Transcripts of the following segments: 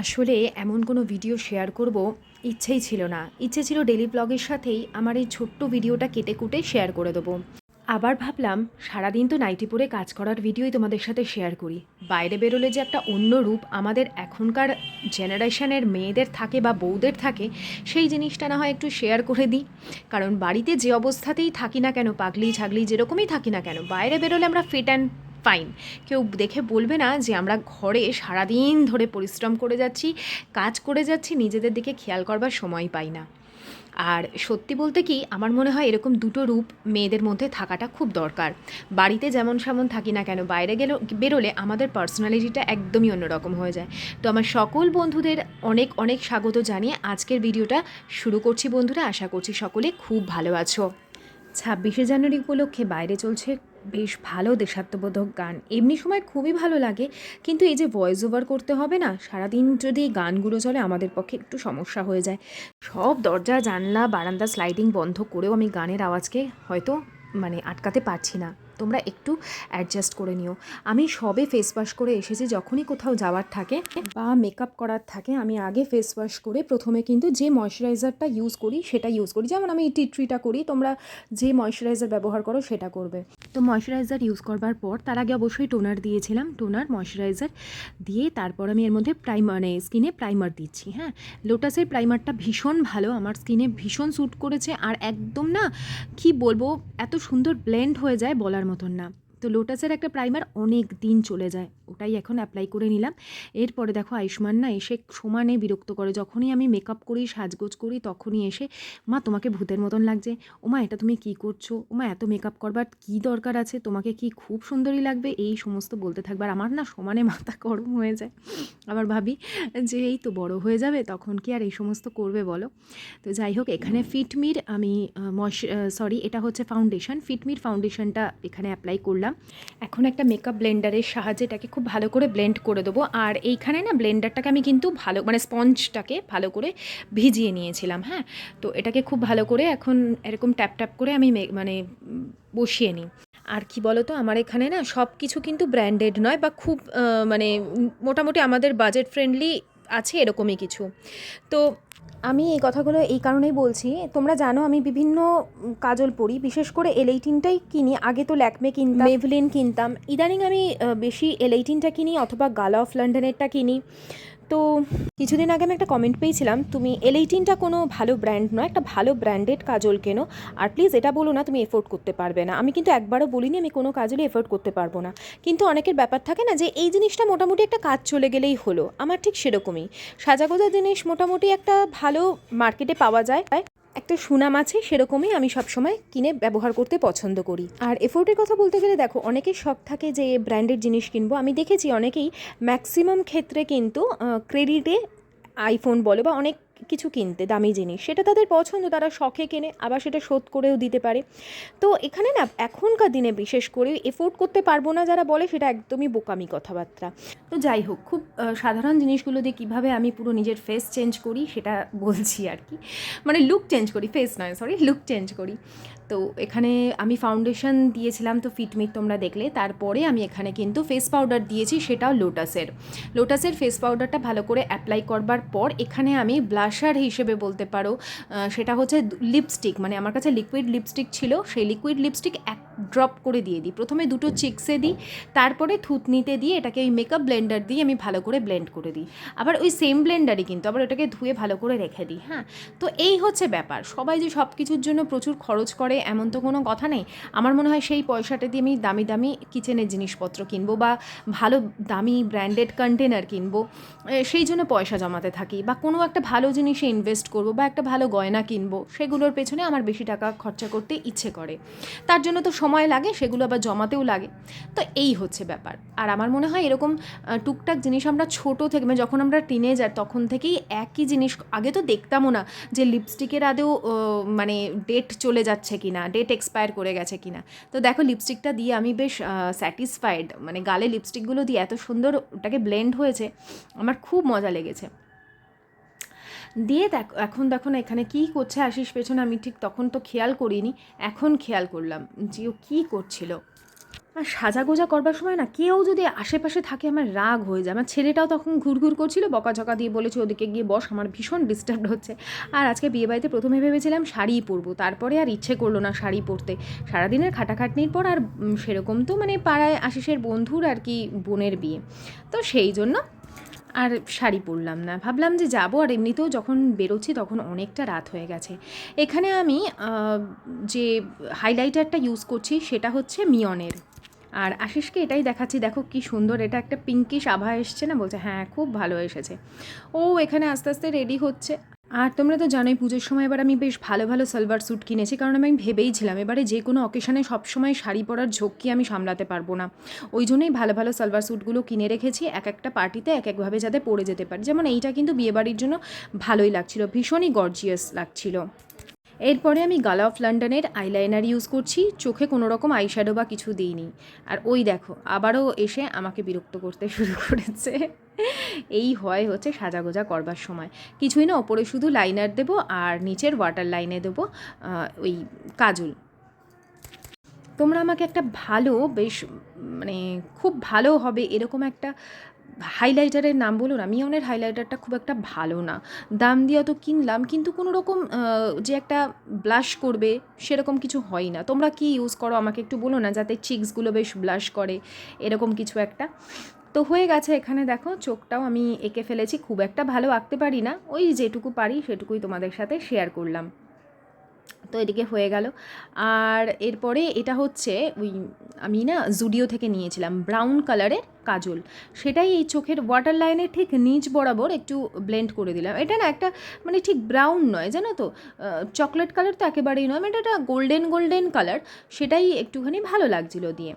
আসলে এমন কোনো ভিডিও শেয়ার করব, ইচ্ছেই ছিল না। ইচ্ছে ছিল ডেলি ব্লগের সাথেই আমার এই ছোট্ট ভিডিওটা কেটে কুটে শেয়ার করে দেবো। আবার ভাবলাম, সারাদিন তো নাইটি পরে কাজ করার ভিডিওই তোমাদের সাথে শেয়ার করি। বাইরে বেরোলে যে একটা অন্য রূপ আমাদের এখনকার জেনারেশনের মেয়েদের থাকে বা বউদের থাকে, সেই জিনিসটা না হয় একটু শেয়ার করে দিই। কারণ বাড়িতে যে অবস্থাতেই থাকি না কেন পাগলি ছাগলি যেরকমই থাকি না কেন, বাইরে বেরোলে আমরা ফিট অ্যান্ড ফাইন। কেউ দেখে বলবে না যে আমরা ঘরে সারাদিন ধরে পরিশ্রম করে যাচ্ছি, কাজ করে যাচ্ছি, নিজেদের দিকে খেয়াল করবার সময় পাই না। আর সত্যি বলতে কি, আমার মনে হয় এরকম দুটো রূপ মেয়েদের মধ্যে থাকাটা খুব দরকার। বাড়িতে যেমন সেমন থাকি না কেন, বাইরে গেলে, বেরোলে আমাদের পার্সোনালিটিটা একদমই অন্যরকম হয়ে যায়। তো আমার সকল বন্ধুদের অনেক অনেক স্বাগত জানিয়ে আজকের ভিডিওটা শুরু করছি বন্ধুরা। আশা করছি সকলে খুব ভালো আছো। ছাব্বিশে জানুয়ারি উপলক্ষে বাইরে চলছে বেশ ভালো দেশাত্মবোধক গান। এমনি সময় খুবই ভালো লাগে, কিন্তু এই যে ভয়েস ওভার করতে হবে না, সারাদিন যদি গানগুলো চলে আমাদের পক্ষে একটু সমস্যা হয়ে যায়। সব দরজা, জানলা, বারান্দা স্লাইডিং বন্ধ করেও আমি গানের আওয়াজকে হয়তো মানে আটকাতে পারছি না। তোমরা একটু অ্যাডজাস্ট করে নিও। আমি সবে ফেস ওয়াশ করে এসেছি, যখনই কোথাও যাওয়ার থাকে বা মেকআপ করার থাকে, আমি আগে ফেস ওয়াশ করে প্রথমে কিন্তু যে ময়শ্চারাইজারটা ইউজ করি, সেটা ইউজ করি। যেমন আমি টি ট্রিটা করি, তোমরা যে ময়শ্চারাইজার ব্যবহার করো, সেটা করবে। তো ময়শ্চারাইজার ইউজ করবার পর, তার আগে অবশ্যই টোনার দিয়েছিলাম। টোনার ময়শ্চারাইজার দিয়ে তারপর আমি এর মধ্যে প্রাইমার মানে স্কিনে প্রাইমার দিচ্ছি হ্যাঁ? লোটাসের প্রাইমারটা ভীষণ ভালো। আমার স্কিনে ভীষণ স্যুট করেছে। আর একদম না, কি বলব, এত সুন্দর ব্লেন্ড হয়ে যায় বলার মতন না। তো লোটাসের একটা প্রাইমার অনেক দিন চলে যায়। ওটাই এখন অ্যাপ্লাই করে নিলাম। এরপরে দেখো আয়ুষ্মান না এসে সমানে বিরক্ত করে, যখনই আমি মেকআপ করি, সাজগোজ করি, তখনই এসে, মা, তোমাকে ভূতের মতন লাগছে। ওমা, এটা তুমি কি করছ? ওমা, এত মেকআপ করবার কি দরকার আছে? তোমাকে কি খুব সুন্দরই লাগবে? এই সমস্ত বলতে থাকবে। আর আমার না সমানে মাথা গরম হয়ে যায়। আবার ভাবি যে, এই তো বড় হয়ে যাবে, তখন কি আর এই সমস্ত করবে বলো? তো যাই হোক, এখানে ফিটমির আমি মশ সরি এটা হচ্ছে ফাউন্ডেশন ফিটমির ফাউন্ডেশনটা এখানে অ্যাপ্লাই করলাম। এখন একটা মেকআপ ব্লেন্ডারের সাহায্যে এটাকে খুব ভালো করে ব্লেন্ড করে দেবো। আর এইখানে না ব্লেন্ডারটাকে আমি কিন্তু ভালো মানে স্পঞ্জটাকে ভালো করে ভিজিয়ে নিয়েছিলাম হ্যাঁ? তো এটাকে খুব ভালো করে এখন এরকম ট্যাপ ট্যাপ করে আমি মানে বসিয়ে নিই। আর কি বলো তো আমার এখানে না সব কিছু কিন্তু ব্র্যান্ডেড নয় বা খুব মানে মোটামুটি আমাদের বাজেট ফ্রেন্ডলি আছে এরকমই কিছু। তো আমি এই কথাগুলো এই কারণেই বলছি তোমরা জানো আমি বিভিন্ন কাজল পড়ি বিশেষ করে এল এইটিনটাই কিনি আগে তো ল্যাকমে কিনতাম মেভলিন কিনতাম। ইদানিং আমি বেশি এল এইটিনটা কিনি অথবা গালা অফ লন্ডনেরটা কিনি। তো কিছুদিন আগে আমি একটা কমেন্ট পেয়েছিলাম, তুমি এল এইটিনটা কোনো ভালো ব্র্যান্ড নয়, একটা ভালো ব্র্যান্ডেড কাজল কেনো, আর প্লিজ এটা বলো না তুমি এফোর্ড করতে পারবে না। আমি কিন্তু একবারও বলিনি আমি কোনো কাজলই এফোর্ড করতে পারব না। কিন্তু অনেকের ব্যাপার থাকে না যে এই জিনিসটা মোটামুটি একটা কাজ চলে গেলেই হলো। আমার ঠিক সেরকমই। সাজাগোজা জিনিস মোটামুটি একটা ভালো মার্কেটে পাওয়া যায়। একটা সুনাম আছে, সেরকমই আমি সবসময় কিনে ব্যবহার করতে পছন্দ করি। আর এফোর্টের কথা বলতে গেলে দেখো অনেকের শখ থাকে যে ব্র্যান্ডেড জিনিস কিনবো। আমি দেখেছি অনেকেই ম্যাক্সিমাম ক্ষেত্রে কিন্তু ক্রেডিটে আইফোন বলো বা অনেক কিছু কিনতে, দামি জিনিস। সেটা তাদের পছন্দ, তারা শখে কেনে, আবার সেটা শোধ করেও দিতে পারে। তো এখানে না, এখনকার দিনে বিশেষ করে এফোর্ড করতে পারব না যারা বলে, সেটা একদমই বোকামি কথাবার্তা। তো যাই হোক, খুব সাধারণ জিনিসগুলো দিয়ে কীভাবে আমি পুরো নিজের ফেস চেঞ্জ করি, সেটা বলছি আর কি। মানে লুক চেঞ্জ করি ফেস নয় সরি লুক চেঞ্জ করি। তো এখানে আমি ফাউন্ডেশন দিয়েছিলাম তো ফিটমিট তোমরা দেখলে। তারপরে আমি এখানে কিন্তু ফেস পাউডার দিয়েছি, সেটাও লোটাসের লোটাসের ফেস পাউডারটা ভালো করে অ্যাপ্লাই করবার পর এখানে আমি ব্লাশার হিসেবে বলতে পারো সেটা হচ্ছে লিপস্টিক মানে আমার কাছে লিকুইড লিপস্টিক ছিল, সেই লিকুইড লিপস্টিক এক ড্রপ করে দিয়ে দিই। প্রথমে দুটো চিক্সে দিই, তারপরে থুতনিতে দিয়ে এটাকে ওই মেকআপ ব্লেন্ডার দিয়ে আমি ভালো করে ব্লেন্ড করে দিই। আবার ওই সেম ব্লেন্ডারই কিন্তু আবার ওটাকে ধুয়ে ভালো করে রেখে দিই হ্যাঁ? তো এই হচ্ছে ব্যাপার। সবাই যে সব কিছুর জন্য প্রচুর খরচ করে এমন তো কোনো কথা নেই। আমার মনে হয় সেই পয়সাটা দিয়ে আমি দামি দামি কিচেনের জিনিসপত্র কিনবো বা ভালো দামি ব্র্যান্ডেড কন্টেনার কিনবো সেই জন্য পয়সা জমাতে থাকি বা কোনো একটা ভালো জিনিসে ইনভেস্ট করব বা একটা ভালো গয়না কিনবো, সেগুলোর পেছনে আমার বেশি টাকা খরচা করতে ইচ্ছে করে। তার জন্য তো সময় লাগে, সেগুলো আবার জমাতেও লাগে। তো এই হচ্ছে ব্যাপার। আর আমার মনে হয় এরকম টুকটাক জিনিস আমরা ছোট থেকে মানে যখন আমরা টিনেজার তখন থেকেই একই জিনিস, আগে তো দেখতামও না যে লিপস্টিকের আদেও মানে ডেট চলে যাচ্ছে কি না ডেট এক্সপায়ার করে গেছে কি না তো দেখো লিপস্টিকটা দিয়ে আমি বেশ স্যাটিসফাইড মানে গালে লিপস্টিকগুলো দিয়ে এত সুন্দর ওটাকে ব্লেন্ড হয়েছে, আমার খুব মজা লেগেছে। দিয়ে দেখ, এখন দেখো না, এখানে কী করছে আশিস পেছনে, আমি ঠিক তখন তো খেয়াল করিনি, এখন খেয়াল করলাম, যে ও কী করছিল। আর সাজা গোজা করবার সময় না, কেউ যদি আশেপাশে থাকে, আমার রাগ হয়ে যায়। আমার ছেলেটাও তখন ঘুরঘুর করছিল, বকাঝকা দিয়ে বলেছে, ওদিকে গিয়ে বস, আমার ভীষণ ডিস্টার্ব হচ্ছে। আর আজকে বিয়েবাড়িতে প্রথমে ভেবেছিলাম শাড়ি পরবো, তারপরে আর ইচ্ছে করল না শাড়ি পরতে। সারাদিনের খাটাখাটনির পর আর সেরকম তো মানে পাড়ায় আশিসের বন্ধুর আর কি বোনের বিয়ে। তো সেই জন্য আর শাড়ি পরলাম না। ভাবলাম যে যাব আর এমনিতেও যখন বেরোচ্ছি তখন অনেকটা রাত হয়ে গেছে। এখানে আমি যে হাইলাইটারটা ইউজ করছি সেটা হচ্ছে মিয়নের। আর আশিসকে এটাই দেখাচ্ছি, দেখো কি সুন্দর, এটা একটা পিঙ্কিশ আভা এসছে না? বলছে হ্যাঁ খুব ভালো এসেছে। ও এখানে আস্তে আস্তে রেডি হচ্ছে। আর তোমরা তো জানোই পুজোর সময় এবার আমি বেশ ভালো ভালো সালোয়ার স্যুট কিনেছি, কারণ আমি ভেবেইছিলাম এবারে যে কোনো অকেশনে সবসময় শাড়ি পরার ঝক্কি আমি সামলাতে পারব না। ওই জন্যই ভালো ভালো সালোয়ার স্যুটগুলো কিনে রেখেছি, এক একটা পার্টিতে এক একভাবে যাতে পরে যেতে পারি। যেমন এইটা কিন্তু বিয়েবাড়ির জন্য ভালোই লাগছিল, ভীষণই গর্জিয়াস লাগছিল। এরপরে আমি গালা অফ লন্ডনের আইলাইনার ইউজ করছি, চোখে কোনো রকম আইশ্যাডো বা কিছু দিইনি। আর ওই দেখো, আবারও এসে আমাকে বিরক্ত করতে শুরু করেছে। এই হয় হচ্ছে সাজাগোজা করবার সময়। কিছুই না, ওপরে শুধু লাইনার দেবো আর নিচের ওয়াটার লাইনে দেবো ওই কাজল। তোমরা আমাকে একটা ভালো, বেশ মানে খুব ভালো হবে এরকম একটা হাইলাইটারের নাম বলুন, আমি মিয়নের হাইলাইটারটা খুব একটা ভালো না। দাম দিয়ে তো কিনলাম, কিন্তু কোনো রকম যে একটা ব্লাশ করবে সেরকম কিছু হয় না। তোমরা কি ইউজ করো? আমাকে একটু বলো না, যাতে চিক্সগুলো বেশ ব্লাশ করে, এরকম কিছু একটা। তো হয়ে গেছে এখানে দেখো, চোখটাও আমি এঁকে ফেলেছি। খুব একটা ভালো আঁকতে পারি না। ওই যেটুকু পারি সেটুকুই তোমাদের সাথে শেয়ার করলাম। তো এদিকে হয়ে গেল। আর এরপরে এটা হচ্ছে ওই আমি না জুডিও থেকে নিয়েছিলাম, ব্রাউন কালারের কাজল। সেটাই এই চোখের ওয়াটার লাইনের ঠিক নিচ বরাবর একটু ব্লেন্ড করে দিলাম। এটা না একটা মানে ঠিক ব্রাউন নয়, জানো তো? চকলেট কালার তো একেবারেই নয় মানে এটা গোল্ডেন গোল্ডেন কালার সেটাই একটুখানি ভালো লাগছিল দিয়ে।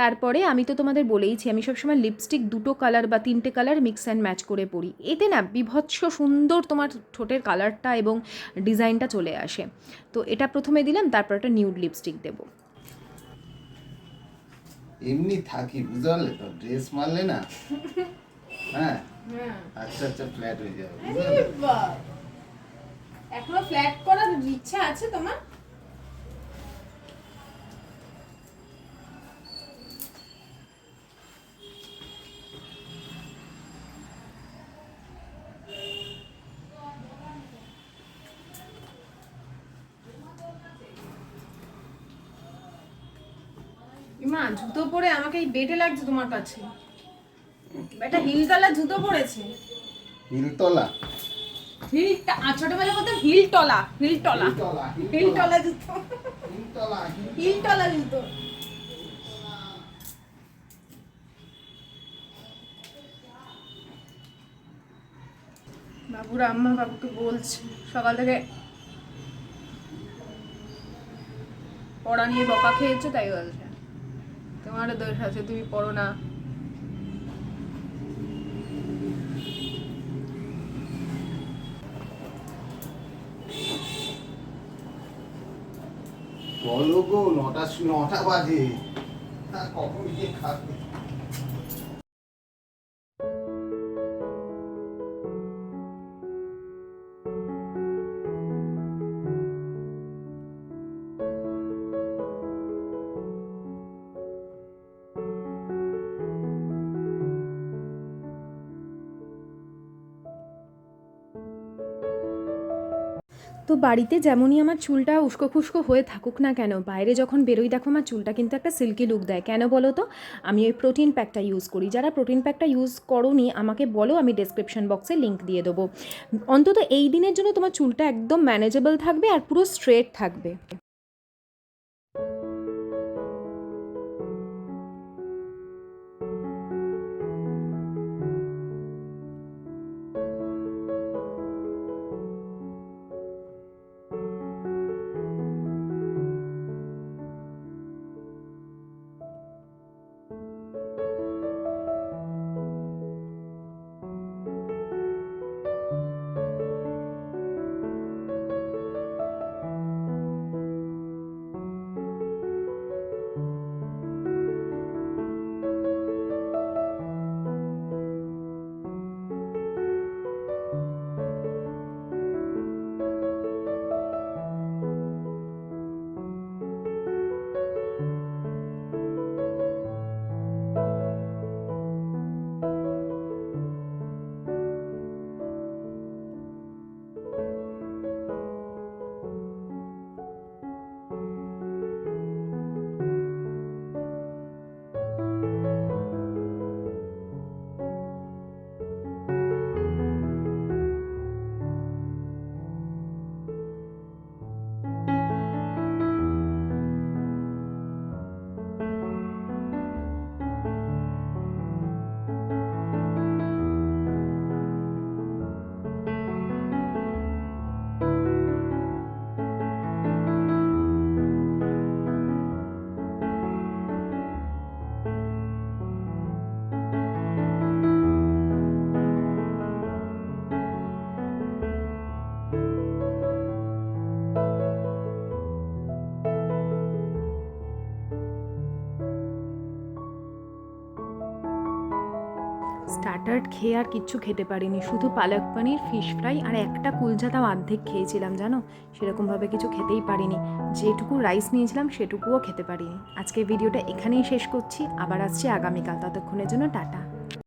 তারপরে আমি তো তোমাদের বলেইছি আমি সবসময় লিপস্টিক দুটো কালার বা তিনটে কালার মিক্স অ্যান্ড ম্যাচ করে পরি। এতে না বিভৎস সুন্দর তোমার ঠোঁটের কালারটা এবং ডিজাইনটা চলে আসে। তো এটা প্রথমে দিলাম তারপর একটা নিউড লিপস্টিক দেবো। এমনি থাকি বুঝতে পারলে তো? ড্রেস মারলে না? হ্যাঁ? আচ্ছা আচ্ছা ফ্ল্যাট হয়ে যাবে এখনও ফ্ল্যাট করার ইচ্ছা আছে তোমার? মা জুতো পরে আমাকে এই বেটে লাগছে তোমার কাছে। একটা হিলতলা জুতো পরেছে। হিলতলা? হিল ছোটবেলা টলা হিলতলা হিল টলা জুতো। হিলতলা হিল টলা জুতো। বাবুর আম্মা বাবুকে বলছে সকাল থেকে পড়া নিয়ে বকা খেয়েছো তাই বলছে। তোমারও দোষ আছে তুমি পড়ো না। বলো গো নটা নটা বাজে। কখন গিয়ে খাবে? তো বাড়িতে যেমনই আমার চুলটা উস্কো খুস্কো হয়ে থাকুক না কেন, বাইরে যখন বেরোই দেখো আমার চুলটা কিন্তু একটা সিল্কি লুক দেয়। কেন বলো তো? আমি ওই প্রোটিন প্যাকটা ইউজ করি। যারা প্রোটিন প্যাকটা ইউজ করোনি, আমাকে বলো, আমি ডেসক্রিপশন বক্সে লিঙ্ক দিয়ে দেবো। অন্তত এই দিনের জন্য তোমার চুলটা একদম ম্যানেজেবল থাকবে আর পুরো স্ট্রেট থাকবে। স্টার্টার্ড খেয়ে আর কিচ্ছু খেতে পারিনি। শুধু পালক পানির ফিশ ফ্রাই আর একটা কুলচা তাও অর্ধেক খেয়েছিলাম, জানো? সেরকমভাবে কিছু খেতেই পারিনি। যেটুকু রাইস নিয়েছিলাম, সেটুকুও খেতে পারিনি। আজকে ভিডিওটা এখানেই শেষ করছি। আবার আসছি আগামীকাল। ততক্ষণের জন্য টাটা।